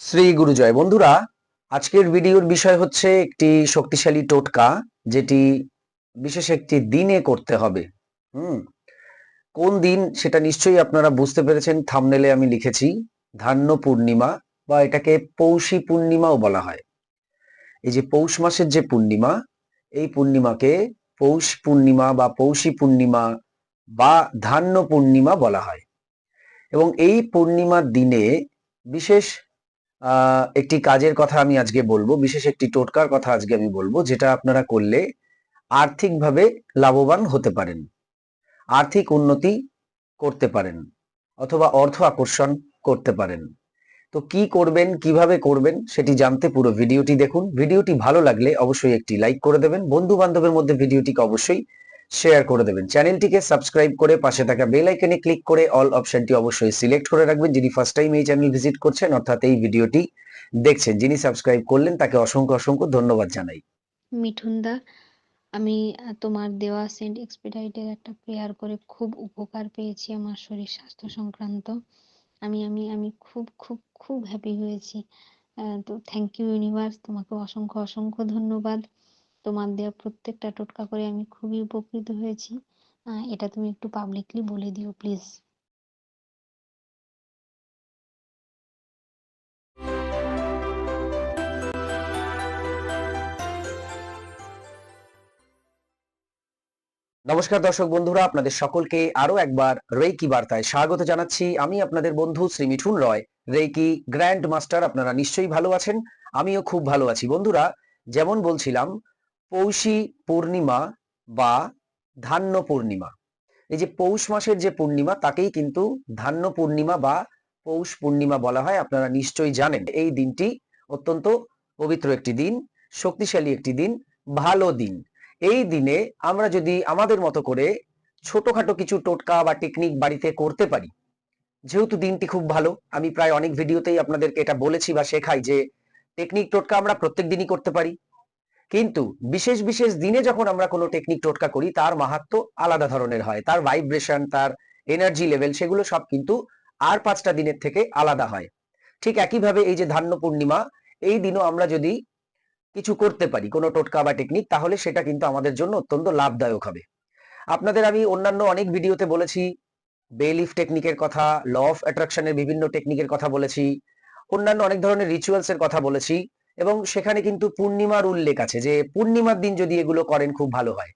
শ্রী গুরুজয়। বন্ধুরা, আজকের ভিডিওর বিষয় হচ্ছে একটি শক্তিশালী টোটকা, যেটি বিশেষ একটি দিনে করতে হবে। হুম, কোন দিন সেটা নিশ্চয়ই আপনারা বুঝতে পেরেছেন থামনেলে আমি লিখেছি, ধান্য পূর্ণিমা, বা এটাকে পৌষী পূর্ণিমাও বলা হয়। এই যে পৌষ মাসের যে পূর্ণিমা, এই পূর্ণিমাকে পৌষ পূর্ণিমা বা পৌষী পূর্ণিমা বা ধান্য পূর্ণিমা বলা হয়। এবং এই পূর্ণিমার দিনে বিশেষ একটি কাজের কথা আমি আজকে বলব, বিশেষ একটি টোটকার কথা আজকে আমি বলব, যেটা আপনারা করলে আর্থিকভাবে লাভবান হতে পারেন, আর্থিক উন্নতি করতে পারেন, অথবা অর্থ আকর্ষণ করতে পারেন। তো কি করবেন, কীভাবে করবেন, সেটি জানতে পুরো ভিডিওটি দেখুন। ভিডিওটি ভালো লাগলে অবশ্যই একটি লাইক করে দেবেন। বন্ধু বান্ধবের মধ্যে ভিডিওটিকে অবশ্যই শেয়ার করে দেবেন। চ্যানেলটিকে সাবস্ক্রাইব করে পাশে থাকা বেল আইকনে ক্লিক করে অল অপশনটি অবশ্যই সিলেক্ট করে রাখবেন। যিনি ফার্স্ট টাইম এই চ্যানেল ভিজিট করছেন, অর্থাৎ এই ভিডিওটি দেখছেন, যিনি সাবস্ক্রাইব করলেন, তাকে অসংখ্য অসংখ্য ধন্যবাদ জানাই। মিঠুনদা আমি তোমার দেওয়া সেন্ট এক্সপিডাইটের একটা প্রেয়ার করে খুব উপকার পেয়েছি আমার শরীর স্বাস্থ্য সংক্রান্ত। আমি আমি আমি খুব খুব খুব হ্যাপি হয়েছি। তো থ্যাংক ইউ ইউনিভার্স তোমাকে অসংখ্য অসংখ্য ধন্যবাদ। তোমার দেওয়া প্রত্যেকটা টোটকা করে আমি খুবই উপকৃত হয়েছি। এটা তুমি একটু পাবলিকলি বলে দিও প্লিজ নমস্কার দর্শক বন্ধুরা, আপনাদের সকলকে আরও একবার রেইকি বার্তায় স্বাগত জানাচ্ছি। আমি আপনাদের বন্ধু Shri Mithun Roy, reiki grand master আপনারা নিশ্চয়ই ভালো আছেন? আমিও খুব ভালো আছি। বন্ধুরা, যেমন বলছিলাম পৌষী পূর্ণিমা বা ধান্য পূর্ণিমা। এই যে পৌষ মাসের যে পূর্ণিমা, তাকেই কিন্তু ধান্য পূর্ণিমা বা পৌষ পূর্ণিমা বলা হয়। আপনারা নিশ্চয়ই জানেন, এই দিনটি অত্যন্ত পবিত্র একটি দিন, শক্তিশালী একটি দিন, ভালো দিন। এই দিনে আমরা যদি আমাদের মতো করে ছোটখাটো কিছু টোটকা বা টেকনিক বাড়িতে করতে পারি, যেহেতু দিনটি খুব ভালো, আমি প্রায় অনেক ভিডিওতেই আপনাদেরকে এটা বলেছি বা শেখাই যে টেকনিক টোটকা আমরা প্রত্যেক দিনই করতে পারি। কিন্তু বিশেষ বিশেষ দিনে যখন আমরা কোনো টেকনিক টোটকা করি, তার মাহাত্ম আলাদা ধরনের হয়। তার ভাইব্রেশন তার এনার্জি লেভেল সেগুলো সব কিন্তু আর পাঁচটা দিনের থেকে আলাদা হয়। ঠিক একইভাবে এই যে ধান্য পূর্ণিমা, এই দিনও আমরা যদি কিছু করতে পারি, কোনো টোটকা বা টেকনিক তাহলে সেটা কিন্তু আমাদের জন্য অত্যন্ত লাভদায়ক হবে। আপনাদের আমি অন্যান্য অনেক ভিডিওতে বলেছি বেলিফ টেকনিকের কথা ল অফ অ্যাট্রাকশনের বিভিন্ন টেকনিকের কথা বলেছি, অন্যান্য অনেক ধরনের রিচুয়ালস এর কথা বলেছি। এবং সেখানে কিন্তু পূর্ণিমার উল্লেখ আছে যে পূর্ণিমার দিন যদি এগুলো করেন খুব ভালো হয়।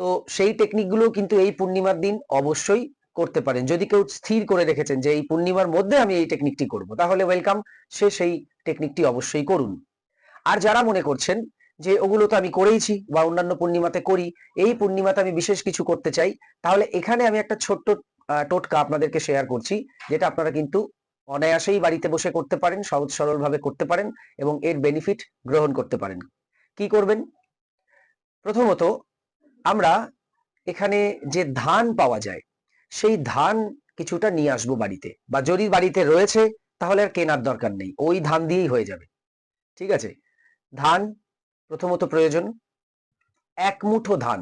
তো সেই টেকনিকগুলো কিন্তু এই পূর্ণিমার দিন অবশ্যই করতে পারেন। যদি কেউ স্থির করে রেখেছেন যে এই পূর্ণিমার মধ্যে আমি এই টেকনিকটি করব, তাহলে ওয়েলকাম সে সেই টেকনিকটি অবশ্যই করুন। আর যারা মনে করছেন যে ওগুলো তো আমি করেইছি বা অন্যান্য পূর্ণিমাতে করি, এই পূর্ণিমাতে আমি বিশেষ কিছু করতে চাই, তাহলে এখানে আমি একটা ছোট্ট টোটকা আপনাদেরকে শেয়ার করছি, যেটা আপনারা কিন্তু অনায়াসেই বাড়িতে বসে করতে পারেন, সহজ সরল ভাবে করতে পারেন এবং এর বেনিফিট গ্রহণ করতে পারেন। কি করবেন? প্রথমত আমরা এখানে যে ধান পাওয়া যায়, সেই ধান কিছুটা নিয়ে আসব বাড়িতে বা যদি বাড়িতে রয়েছে তাহলে আর কেনার দরকার নেই, ওই ধান দিয়েই হয়ে যাবে। ঠিক আছে? ধান প্রথমত প্রয়োজন, এক মুঠো ধান।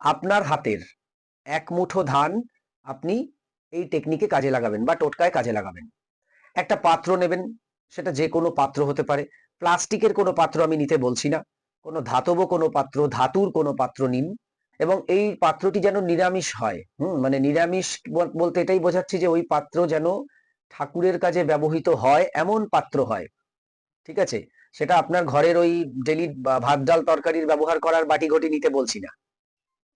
আপনার হাতের এক মুঠো ধান আপনি এই টেকনিকে কাজে লাগাবেন বা টোটকায় কাজে লাগাবেন। একটা পাত্র নেবেন, সেটা যে কোনো পাত্র হতে পারে। প্লাস্টিকের কোনো পাত্র আমি নিতে বলছি না। কোনো ধাতব কোনো পাত্র, ধাতুর কোনো পাত্র নিন এবং এই পাত্রটি যেন নিরামিষ হয়। হুম মানে নিরামিষ বল- বলতে এটাই বোঝাচ্ছি যে ওই পাত্র যেন ঠাকুরের কাজে ব্যবহৃত হয়, এমন পাত্র হয়। ঠিক আছে? সেটা আপনার ঘরের ওই ডেলি ভাত, ডাল, তরকারির ব্যবহার করার বাটি ঘটি নিতে বলছি না।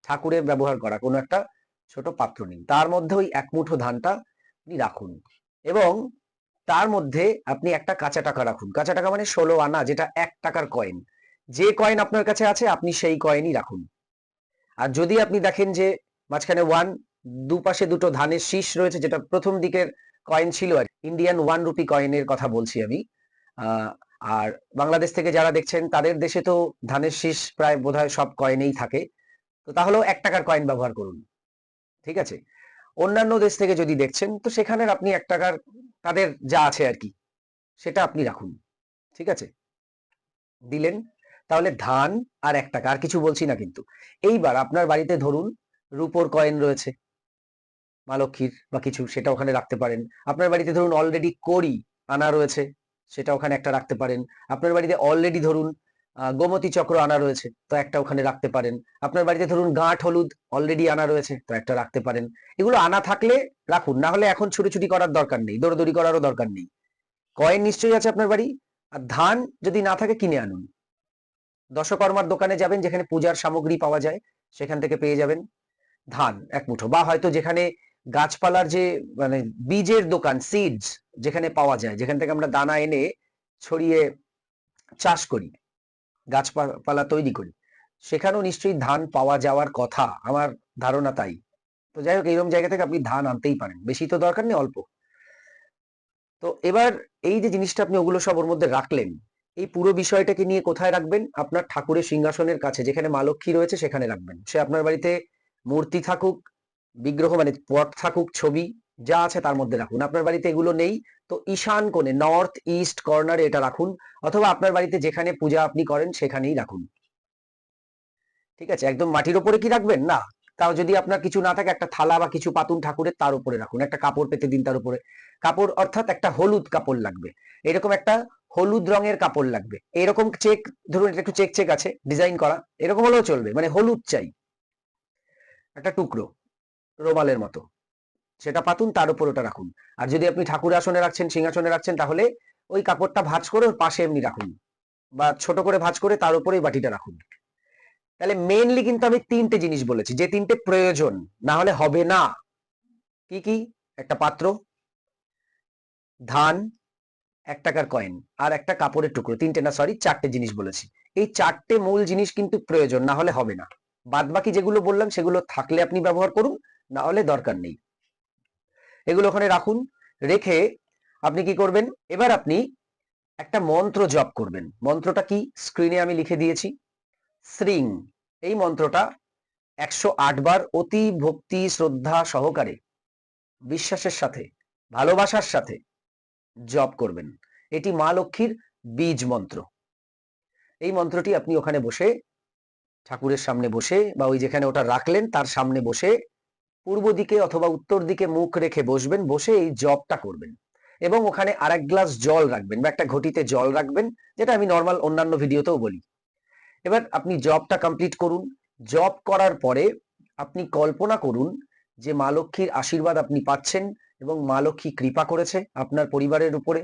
ঠাকুরের ব্যবহার করা, কোনো একটা ছোট পাত্র নিন। তার মধ্যে ওই এক মুঠো ধানটা আপনি রাখুন এবং তার মধ্যে আপনি একটা কাঁচা টাকা রাখুন। কাঁচা টাকা মানে ষোলো আনা, যেটা এক টাকার কয়েন যে কয়েন আপনার কাছে আছে, আপনি সেই কয়েনই রাখুন। আর যদি আপনি দেখেন যে মাঝখানে ওয়ান দুপাশে দুটো ধানের শীষ রয়েছে, যেটা প্রথম দিকের কয়েন ছিল আর ইন্ডিয়ান ওয়ান রুপি কয়েনের কথা বলছি আমি। আর বাংলাদেশ থেকে যারা দেখছেন, তাদের দেশে তো ধানের শীষ প্রায় বোধহয় সব কয়েনেই থাকে। তো তাহলেও এক টাকার কয়েন ব্যবহার করুন। ঠিক আছে? অন্যান্য দেশ থেকে যদি দেখছেন, তো সেখানে আপনি এক টাকার তাদের যা আছে আর কি, সেটা আপনি রাখুন, ঠিক আছে? দিলেন, তাহলে ধান আর এক টাকা, আর কিছু বলছি না কিন্তু। এইবার আপনার বাড়িতে ধরুন রুপোর কয়েন রয়েছে, মা লক্ষ্মীর বা কিছু, সেটা ওখানে রাখতে পারেন। আপনার বাড়িতে ধরুন অলরেডি কড়ি আনা রয়েছে, সেটা ওখানে একটা রাখতে পারেন। আপনার বাড়িতে অলরেডি ধরুন গোমতী চক্র আনা রয়েছে, তো একটা ওখানে রাখতে পারেন। আপনার বাড়িতে ধরুন গাঁট, হলুদ অলরেডি আনা রয়েছে, তো একটা রাখতে পারেন। এগুলো আনা থাকলে রাখুন, না হলে এখন ছুটি করার দরকার নেই, দৌড়দৌড়ি করারও দরকার নেই। কয়েন নিশ্চয়ই আছে আপনার বাড়ি, আর ধান যদি না থাকে কিনে আনুন। দশকর্মার দোকানে যাবেন, যেখানে পূজার সামগ্রী পাওয়া যায়, সেখান থেকে পেয়ে যাবেন ধান, এক মুঠো, বা হয়তো যেখানে গাছপালার যে মানে বীজের দোকান সিডস যেখানে পাওয়া যায়, যেখান থেকে আমরা দানা এনে ছড়িয়ে চাষ করি। গাছপালা তৈরি করি। সেখানেও নিশ্চয়ই ধান পাওয়া যাওয়ার কথা, আমার ধারণা তাই। তো যাই হোক, এইরকম জায়গা থেকে আপনি ধান আনতেই পারেন, বেশি তো দরকার নেই, অল্প। তো এবার এই যে জিনিসটা আপনি ওগুলো সব ওর মধ্যে রাখলেন, এই পুরো বিষয়টাকে নিয়ে কোথায় রাখবেন? আপনার ঠাকুরের সিংহাসনের কাছে, যেখানে মা লক্ষ্মী রয়েছে, সেখানে রাখবেন। সে আপনার বাড়িতে মূর্তি থাকুক, বিগ্রহ মানে পট থাকুক, ছবি যা আছে তার মধ্যে রাখুন। আপনার বাড়িতে এগুলো নেই, তো ঈশান কোণে নর্থ ইস্ট কর্নারে এটা রাখুন, অথবা আপনার বাড়িতে যেখানে পূজা আপনি করেন সেখানেই রাখুন। ঠিক আছে? একদম মাটির ওপরে কি রাখবেন? না। তাও যদি আপনার কিছু না থাকে, একটা থালা বা কিছু পাতুন ঠাকুরের তার উপরে রাখুন, একটা কাপড় পেতে দিন তার উপরে। কাপড় অর্থাৎ একটা হলুদ কাপড় লাগবে। এরকম একটা হলুদ রঙের কাপড় লাগবে। এরকম চেক ধরুন এটা একটু চেক চেক আছে ডিজাইন করা, এরকম হলেও চলবে মানে হলুদ চাই। একটা টুকরো, রোমালের মতো। সেটা পাতুন, তার উপর ওটা রাখুন। আর যদি আপনি ঠাকুর আসনে রাখছেন, সিংহাসনে রাখছেন, তাহলে ওই কাপড়টা ভাঁজ করে ওর পাশে এমনি রাখুন। বা ছোট করে ভাঁজ করে তার উপরে বাটিটা রাখুন। তাহলে মেইনলি কিন্তু আমি তিনটে জিনিস বলেছি, যে তিনটে প্রয়োজন, না হলে হবে না। কি কি? একটা পাত্র, ধান, এক টাকার কয়েন আর একটা কাপড়ের টুকরো। তিনটে না সরি চারটে জিনিস বলেছি। এই চারটে মূল জিনিস কিন্তু প্রয়োজন, না হলে হবে না। বাদ বাকি যেগুলো বললাম, সেগুলো থাকলে আপনি ব্যবহার করুন, না হলে দরকার নেই। এগুলো ওখানে রাখুন, রেখে আপনি কি করবেন? এবার আপনি একটা মন্ত্র জপ করবেন। মন্ত্রটা কি? স্ক্রিনে আমি লিখে দিয়েছি। শ্রিং এই মন্ত্রটা একশো বার অতি ভক্তি, শ্রদ্ধা সহকারে বিশ্বাসের সাথে, ভালোবাসার সাথে জপ করবেন। এটি মা লক্ষ্মীর বীজ মন্ত্র। এই মন্ত্রটি আপনি ওখানে বসে ঠাকুরের সামনে বসে বা ওই যেখানে ওটা রাখলেন, তার সামনে বসে পূর্ব দিকে অথবা উত্তর দিকে মুখ রেখে বসবেন বসে এই জপটা করবেন এবং ওখানে আর এক গ্লাস জল রাখবেন বা একটা ঘটিতে জল রাখবেন, যেটা আমি নর্মাল অন্যান্য ভিডিওতেও বলি। এবার আপনি জবটা কমপ্লিট করুন। জব করার পরে আপনি কল্পনা করুন যে মা লক্ষ্মীর আশীর্বাদ আপনি পাচ্ছেন এবং মা লক্ষ্মী কৃপা করেছে আপনার পরিবারের উপরে,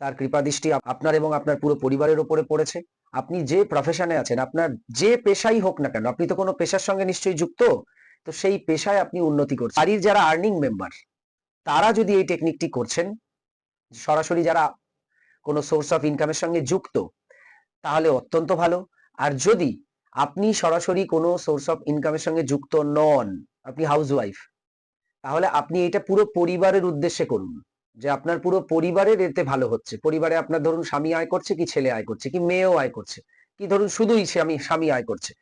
তার কৃপা দৃষ্টি আপনার এবং আপনার পুরো পরিবারের উপরে পড়েছে। আপনি যে প্রফেশনে আছেন, আপনার যে পেশাই হোক না কেন, আপনি তো কোনো পেশার সঙ্গে নিশ্চয়ই যুক্ত তো সেই পেশায় আপনি উন্নতি করছেন। বাড়ির যারা আর্নিং মেম্বার তারা যদি এই টেকনিকটি করছেন, সরাসরি যারা কোনো সোর্স অফ ইনকামের সঙ্গে যুক্ত, তাহলে অত্যন্ত ভালো। আর যদি আপনি সরাসরি কোনো সোর্স অফ ইনকামের সঙ্গে যুক্ত নন, আপনি হাউসওয়াইফ তাহলে আপনি এটা পুরো পরিবারের উদ্দেশ্যে করুন। যে আপনার পুরো পরিবারের এতে ভালো হচ্ছে। পরিবারে আপনার ধরুন স্বামী আয় করছে কি ছেলে আয় করছে, কি মেয়েও আয় করছে, কি ধরুন শুধুই স্বামী স্বামী আয় করছে।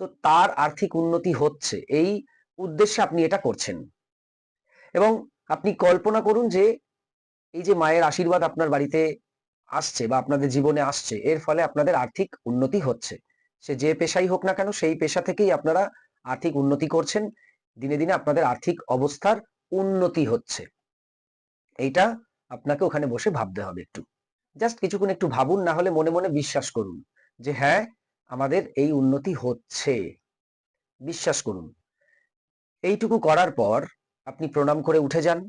তো তার আর্থিক উন্নতি হচ্ছে। এই উদ্দেশ্যে আপনি এটা করছেন। এবং আপনি কল্পনা করুন যে, এই যে মায়ের আশীর্বাদ আপনার বাড়িতে আসছে বা আপনাদের জীবনে আসছে, এর ফলে আপনাদের আর্থিক উন্নতি হচ্ছে। সে যে পেশাই হোক না কেন, সেই পেশা থেকেই আপনারা আর্থিক উন্নতি করছেন। দিনে দিনে আপনাদের আর্থিক অবস্থার উন্নতি হচ্ছে। এইটা আপনাকে ওখানে বসে ভাবতে হবে একটু। জাস্ট কিছুক্ষণ একটু ভাবুন, না হলে মনে মনে বিশ্বাস করুন যে হ্যাঁ আমাদের এই উন্নতি হচ্ছে। বিশ্বাস করুন। এইটুকু করার পর আপনি প্রণাম করে উঠে যান।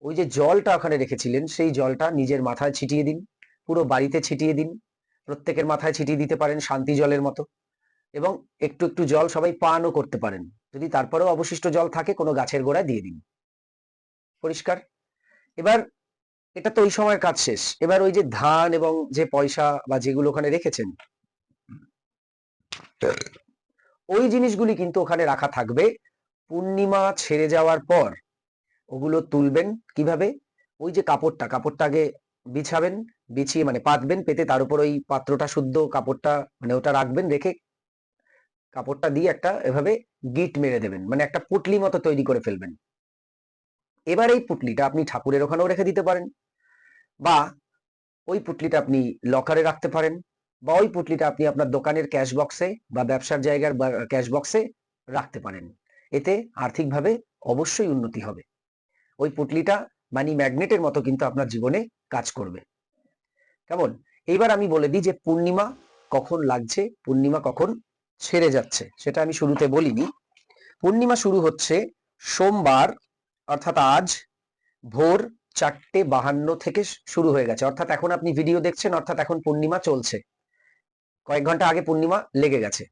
ওই যে জলটা ওখানে রেখেছিলেন, সেই জলটা নিজের মাথায় ছিটিয়ে দিন, পুরো বাড়িতে ছিটিয়ে দিন। প্রত্যেকের মাথায় ছিটিয়ে দিতে পারেন শান্তি জলের মতো। এবং একটু একটু জল সবাই পানও করতে পারেন। যদি তারপরেও অবশিষ্ট জল থাকে, কোনো গাছের গোড়ায় দিয়ে দিন। পরিষ্কার? এবার, এটা তো ওই সময়ের কাজ শেষ। এবার ওই যে ধান এবং যে পয়সা বা যেগুলো ওখানে রেখেছেন ওই জিনিসগুলি কিন্তু ওখানে রাখা থাকবে। পূর্ণিমা ছেড়ে যাওয়ার পর ওগুলো তুলবেন কীভাবে? ওই যে কাপড়টা কাপড়টা আগে বিছাবেন, বিছিয়ে মানে পাতবেন পেতে, তার উপর ওই পাত্রটা শুদ্ধ কাপড়টা মানে ওটা রাখবেন রেখে কাপড়টা দিয়ে একটা এভাবে গিট মেরে দেবেন মানে একটা পুটলি মতো তৈরি করে ফেলবেন। এবার এই পুটলিটা আপনি ঠাকুরের ওখানেও রেখে দিতে পারেন বা ওই পুটলিটা আপনি লকারে রাখতে পারেন। বা ওই পুটলিটা আপনি আপনার দোকানের ক্যাশ বক্সে বা ব্যবসার জায়গার ক্যাশ বক্সে রাখতে পারেন। এতে আর্থিকভাবে অবশ্যই উন্নতি হবে। ওই পুটলিটা মানি ম্যাগনেটের মতো কিন্তু আপনার জীবনে কাজ করবে। কেমন? এইবার আমি বলে দিই যে পূর্ণিমা কখন লাগছে, পূর্ণিমা কখন ছেড়ে যাচ্ছে, সেটা আমি শুরুতে বলিনি। পূর্ণিমা শুরু হচ্ছে সোমবার, অর্থাৎ আজ ভোর চারটে বাহান্ন থেকে শুরু হয়ে গেছে। অর্থাৎ এখন আপনি ভিডিও দেখছেন, অর্থাৎ এখন পূর্ণিমা চলছে। কয়েক ঘণ্টা আগে পূর্ণিমা লেগে গেছে।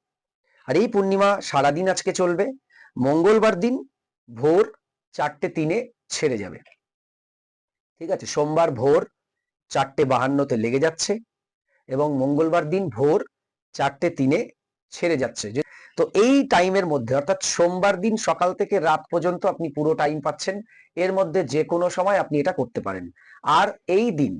আর এই পূর্ণিমা সারাদিন আজকে চলবে। মঙ্গলবার দিন ভোর চারটে তিনে ছেড়ে যাবে। ঠিক আছে, সোমবার ভোর চারটে বাহান্নতে লেগে যাচ্ছে এবং মঙ্গলবার দিন ভোর চারটে তিনে ছেড়ে যাচ্ছে। তো এই টাইমের মধ্যে, অর্থাৎ সোমবার দিন সকাল থেকে রাত পর্যন্ত আপনি পুরো টাইম পাচ্ছেন, এর মধ্যে যে কোনো সময় আপনি এটা করতে পারেন। আর এই দিন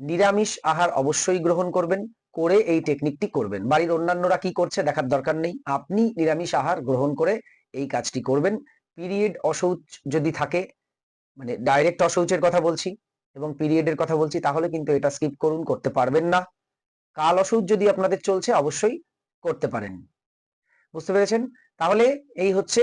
নিরামিষ আহার অবশ্যই গ্রহণ করবেন। করে এই টেকনিকটি করবেন। বাড়ির অন্যান্যরা কি করছে দেখার দরকার নেই। আপনি নিরামিষ আহার গ্রহণ করে এই কাজটি করবেন। পিরিয়ড অশৌচ যদি থাকে মানে ডাইরেক্ট অশৌচের কথা বলছি এবং পিরিয়ডের কথা বলছি, তাহলে কিন্তু এটা স্কিপ করুন, করতে পারবেন না। কাল অসৌচ যদি আপনাদের চলছে, অবশ্যই করতে পারেন। বুঝতে পেরেছেন? তাহলে এই হচ্ছে